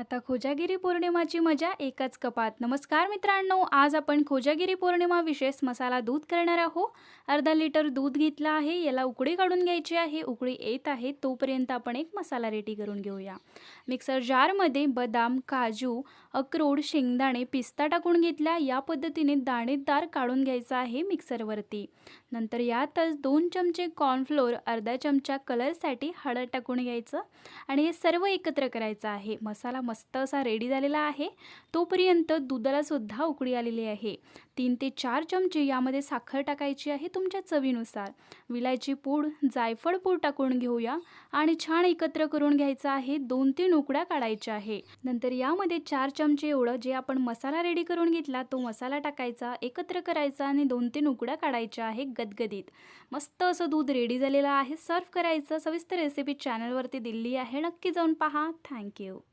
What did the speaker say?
आता खोजागिरी पौर्णिमाची मजा एकाच कपात. नमस्कार मित्रांनो आज आपण खोजागिरी पौर्णिमा विशेष मसाला दूध करणार आहोत अर्धा लिटर दूध घेतलं आहे याला उकळी काढून घ्यायची आहे उकळी येत आहे तोपर्यंत आपण एक मसाला रेडी करून घेऊया. मिक्सर जारमध्ये बदाम काजू अक्रोड शेंगदाणे पिस्ता टाकून घेतला. या पद्धतीने दाणेदार काढून घ्यायचा आहे मिक्सरवरती. नंतर यातच दोन चमचे कॉर्नफ्लोअर अर्धा चमचा कलरसाठी हळद टाकून घ्यायचं आणि हे सर्व एकत्र करायचं आहे. मसाला मस्त असा रेडी झालेला आहे. तोपर्यंत दुधालासुद्धा उकळी आलेली आहे. तीन ते चार चमचे यामध्ये साखर टाकायची आहे तुमच्या चवीनुसार. विलायची पूड जायफळ पूड टाकून घेऊया आणि छान एकत्र करून घ्यायचं आहे. दोन तीन उकड्या काढायच्या आहे. नंतर यामध्ये चार चमचे एवढं जे आपण मसाला रेडी करून घेतला तो मसाला टाकायचा एकत्र करायचा आणि दोन तीन उकड्या काढायच्या आहे गदगदीत. मस्त असं दूध रेडी झालेलं आहे. सर्व करायचं सविस्तर रेसिपी चॅनलवरती दिली आहे. नक्की जाऊन पहा. थँक्यू